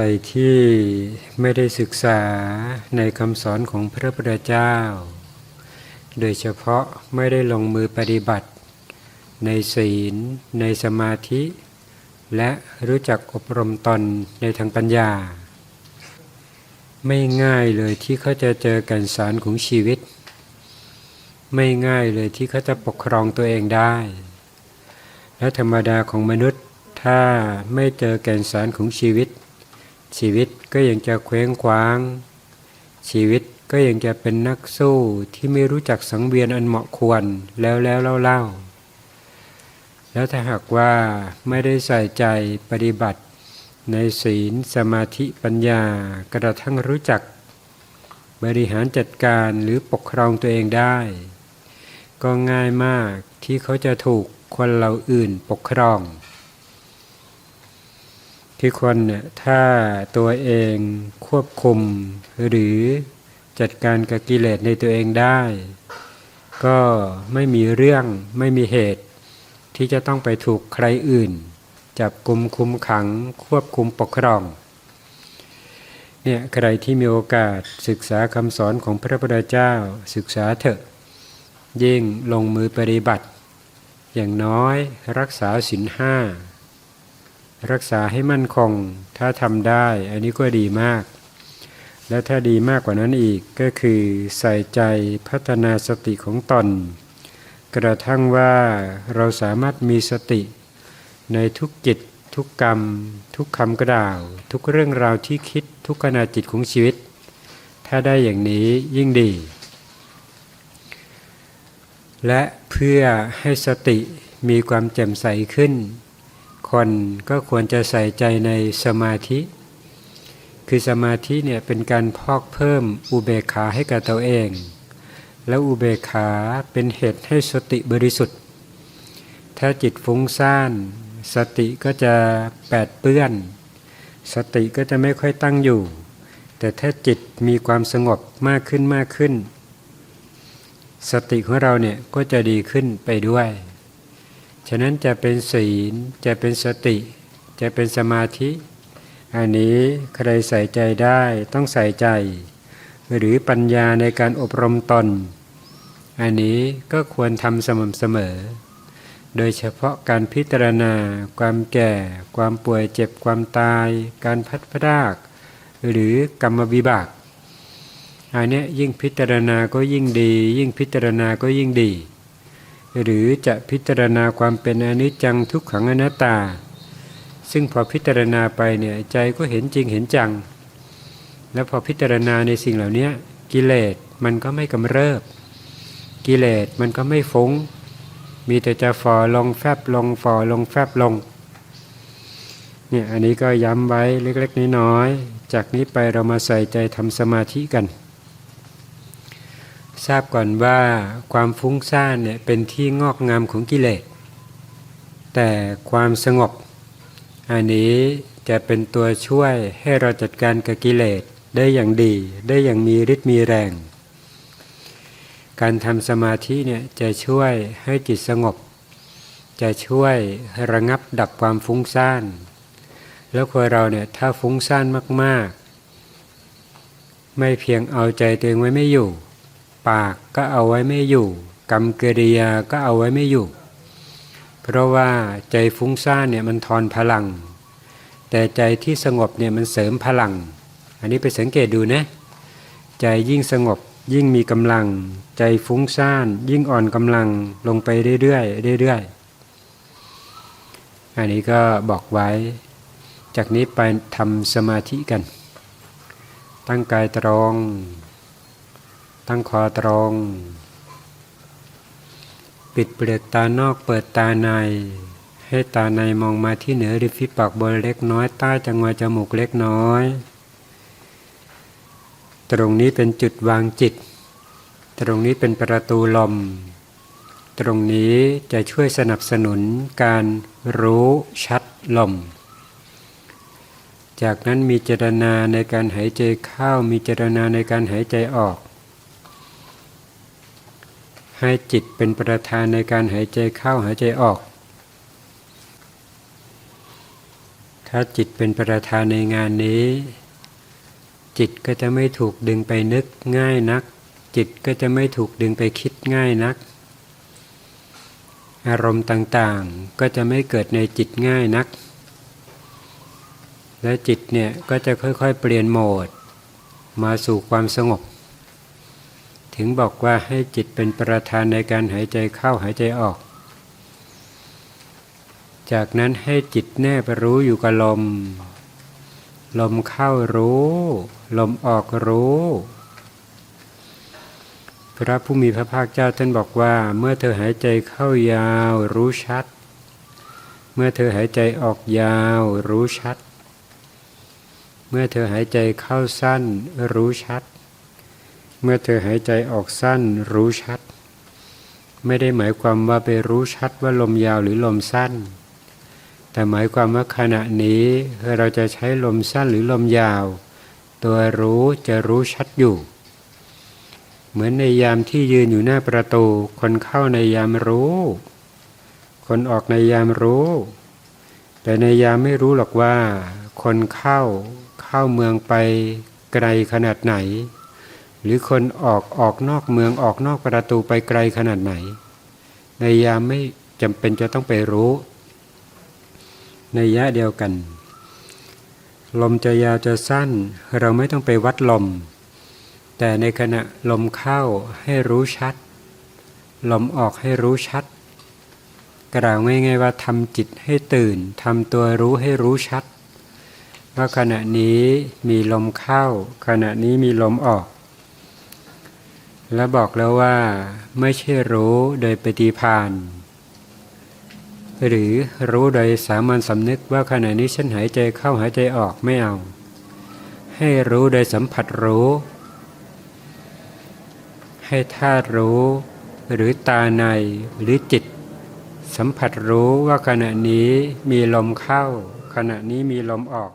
รที่ไม่ได้ศึกษาในคำสอนของพระพุทธเจ้า โดยเฉพาะไม่ได้ลงมือปฏิบัติ ในศีล ในสมาธิ และรู้จักอบรมตนในทางปัญญา ไม่ง่ายเลยที่เขาจะเจอกันสารของชีวิต ไม่ง่ายเลยที่เขาจะปกครองตัวเองได้ และธรรมดาของมนุษย์ถ้าไม่เจอแก่นสารของชีวิต ชีวิตก็ยังจะเคว้งคว้าง ชีวิตก็ยังจะเป็นนักสู้ที่ไม่รู้จักสังเวียนอันเหมาะควรแล้วแล้วเล่าเล่าแล้วถ้าหากว่าไม่ได้ใส่ใจปฏิบัติ ในศีลสมาธิปัญญากระทั่งรู้จัก บริหารจัดการหรือปกครองตัวเองได้ ก็ง่ายมากที่เขาจะถูกคนเราอื่นปกครอง ที่คนเนี่ยถ้าตัวเองควบคุมหรือจัดการกับกิเลสในตัวเองได้ ก็ไม่มีเรื่องไม่มีเหตุ ที่จะต้องไปถูกใครอื่น จับกลุ่มคุมขังควบคุมปกครองเนี่ยใครที่มีโอกาสศึกษาคำสอนของพระพุทธเจ้าศึกษาเถอะ ยิ่งลงมือปฏิบัติ อย่างน้อยรักษาศีลห้า รักษาให้มั่นคง ถ้าทำได้ อันนี้ก็ดีมาก และถ้าดีมากกว่านั้นอีกก็คือใส่ใจพัฒนาสติของตน กระทั่งว่าเราสามารถมีสติ ในทุกจิต ทุกกรรม ทุกคำกระดาว ทุกเรื่องราวที่คิดทุกขณะจิตของชีวิต ถ้าได้อย่างนี้ยิ่งดี และเพื่อให้สติมีความแจ่มใสขึ้น คนก็ควรจะใส่ใจในสมาธิ คือสมาธิเนี่ยเป็นการพอกเพิ่มอุเบกขาให้กับตัวเอง แล้วอุเบกขาเป็นเหตุให้สติบริสุทธิ์ ถ้าจิตฟุ้งซ่าน สติก็จะแปดเปื้อน สติก็จะไม่ค่อยตั้งอยู่ แต่ถ้าจิตมีความสงบมากขึ้นมากขึ้น สติของเราเนี่ยก็จะดีขึ้นไปด้วย ฉะนั้นจะเป็นศีลจะเป็นสติ จะเป็นสมาธิ อันนี้ใครใส่ใจได้ต้องใส่ใจ หรือปัญญาในการอบรมตน อันนี้ก็ควรทำสม่ำเสมอ โดยเฉพาะการพิจารณา ความแก่ ความป่วยเจ็บความตาย การพัดพราก หรือกรรมวิบากอันนี้ยิ่งพิจารณาก็ยิ่งดี ยิ่งพิจารณาก็ยิ่งดี หรือจะพิจารณาความเป็นอนิจจังทุกขังอนัตตา ซึ่งพอพิจารณาไปเนี่ยใจก็เห็นจริงเห็นจัง แล้วพอพิจารณาในสิ่งเหล่านี้กิเลสมันก็ไม่กำเริบ กิเลสมันก็ไม่ฟง้ง มีแต่จะฝ่อลงแฟบลงฝ่อลงแฟบลงเนี่ยอันนี้ก็ย้ำไว้เล็กๆน้อยๆจากนี้ไปเรามาใส่ใจทำสมาธิกัน ทราบก่อนว่าความฟุ้งซ่านเนี่ยเป็นที่งอกงามของกิเลส แต่ความสงบ อันนี้จะเป็นตัวช่วยให้เราจัดการกับกิเลสได้อย่างดีได้อย่างมีฤทธิ์มีแรง การทำสมาธิเนี่ยจะช่วยให้จิตสงบ จะช่วยระงับดับความฟุ้งซ่าน แล้วคนเราเนี่ยถ้าฟุ้งซ่านมากๆ ไม่เพียงเอาใจตัวเองไว้ไม่อยู่ ปากก็เอาไว้ไม่อยู่ กรรมกิริยาก็เอาไว้ไม่อยู่ เพราะว่าใจฟุ้งซ่านเนี่ยมันทอนพลัง แต่ใจที่สงบเนี่ยมันเสริมพลัง อันนี้ไปสังเกตดูนะ ใจยิ่งสงบยิ่งมีกำลัง ใจฟุ้งซ่าน ยิ่งอ่อนกำลังลงไปเรื่อยๆเรื่อยๆ อันนี้ก็บอกไว้ จากนี้ไปทำสมาธิกัน ตั้งกายตรอง ตั้งคอตรง ปิดเปลือกตานอกเปิดตาใน ให้ตาในมองมาที่เหนือริฟิปากบนเล็กน้อยใต้จังหวะจมูกเล็กน้อย ตรงนี้เป็นจุดวางจิต ตรงนี้เป็นประตูลม ตรงนี้จะช่วยสนับสนุนการรู้ชัดลมจากนั้นมีเจตนาในการหายใจเข้ามีเจตนาในการหายใจออก ให้จิตเป็นประธานในการหายใจเข้าหายใจออก ถ้าจิตเป็นประธานในงานนี้ จิตก็จะไม่ถูกดึงไปนึกง่ายนัก จิตก็จะไม่ถูกดึงไปคิดง่ายนัก อารมณ์ต่างๆก็จะไม่เกิดในจิตง่ายนัก และจิตเนี่ยก็จะค่อยๆเปลี่ยนโหมด มาสู่ความสงบ ถึงบอกว่าให้จิตเป็นประธานในการหายใจเข้าหายใจออก จากนั้นให้จิตแนบรู้อยู่กับลม ลมเข้ารู้ ลมออกรู้ พระผู้มีพระภาคเจ้าท่านบอกว่า เมื่อเธอหายใจเข้ายาวรู้ชัด เมื่อเธอหายใจออกยาวรู้ชัด เมื่อเธอหายใจเข้าสั้นรู้ชัด เมื่อเธอหายใจออกสั้นรู้ชัด ไม่ได้หมายความว่าไปรู้ชัดว่าลมยาวหรือลมสั้น แต่หมายความว่าขณะนี้เราจะใช้ลมสั้นหรือลมยาว ตัวรู้จะรู้ชัดอยู่ เหมือนในยามที่ยืนอยู่หน้าประตู คนเข้าในยามรู้ คนออกในยามรู้ แต่ในยามไม่รู้หรอกว่า คนเข้าเข้าเมืองไปไกลขนาดไหน หรือคนออกออกนอกเมืองออกนอกประตูไปไกลขนาดไหน ในยามไม่จำเป็นจะต้องไปรู้ ในยะเดียวกัน ลมจะยาวจะสั้น เราไม่ต้องไปวัดลม แต่ในขณะลมเข้าให้รู้ชัด ลมออกให้รู้ชัด กล่าวง่ายๆว่าทำจิตให้ตื่นทำตัวรู้ให้รู้ชัดว่าขณะนี้มีลมเข้า ขณะนี้มีลมออก และบอกแล้วว่าไม่ใช่รู้โดยปฏิพานหรือรู้โดยสามัญสำนึกว่าขณะนี้ฉันหายใจเข้าหายใจออกไม่เอา ให้รู้โดยสัมผัสรู้ ให้ธาตุรู้ หรือตาในหรือจิต สัมผัสรู้ว่าขณะนี้มีลมเข้า ขณะนี้มีลมออก